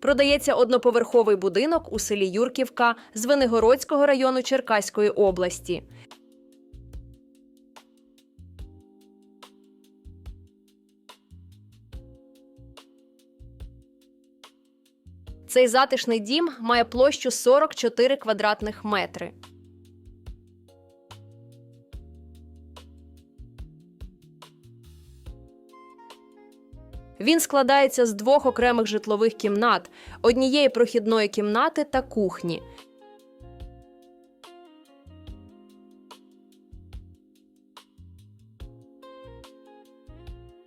Продається одноповерховий будинок у селі Юрківка Звенигородського району Черкаської області. Цей затишний дім має площу 44 квадратних метри. Він складається з двох окремих житлових кімнат, однієї прохідної кімнати та кухні.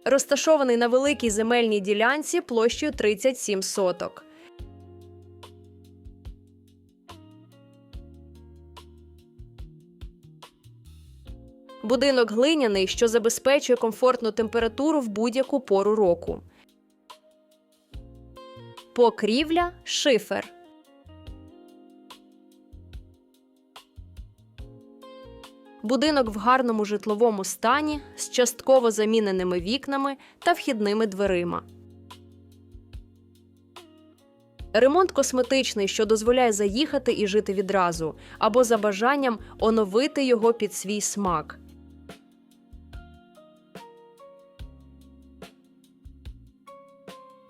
Розташований на великій земельній ділянці площею 37 соток. Будинок глиняний, що забезпечує комфортну температуру в будь-яку пору року. Покрівля шифер. Будинок в гарному житловому стані з частково заміненими вікнами та вхідними дверима. Ремонт косметичний, що дозволяє заїхати і жити відразу, або за бажанням оновити його під свій смак.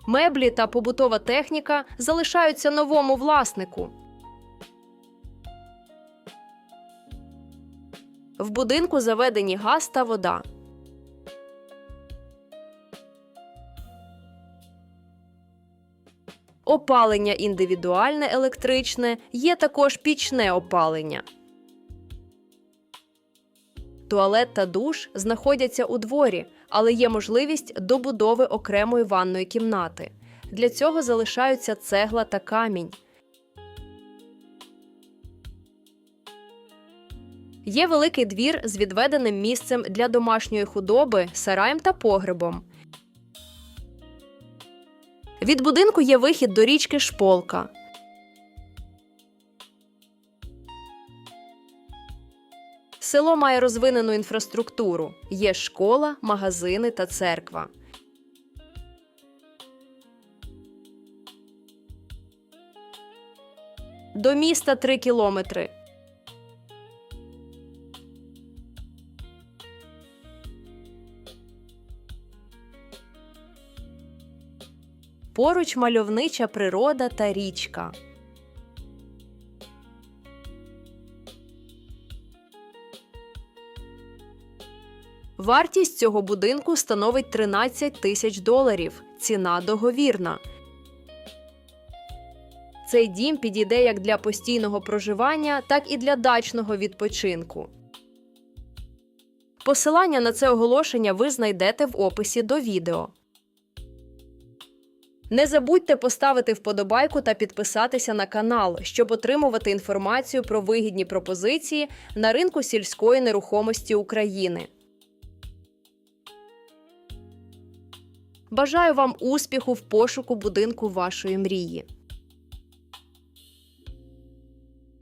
Меблі та побутова техніка залишаються новому власнику. В будинку заведені газ та вода. Опалення індивідуальне електричне, є також пічне опалення. Туалет та душ знаходяться у дворі, але є можливість добудови окремої ванної кімнати. Для цього залишаються цегла та камінь. Є великий двір з відведеним місцем для домашньої худоби, сараєм та погребом. Від будинку є вихід до річки Шполка. Село має розвинену інфраструктуру. Є школа, магазини та церква. До міста 3 кілометри. Поруч мальовнича природа та річка. Вартість цього будинку становить 13 тисяч доларів. Ціна договірна. Цей дім підійде як для постійного проживання, так і для дачного відпочинку. Посилання на це оголошення ви знайдете в описі до відео. Не забудьте поставити вподобайку та підписатися на канал, щоб отримувати інформацію про вигідні пропозиції на ринку сільської нерухомості України. Бажаю вам успіху в пошуку будинку вашої мрії.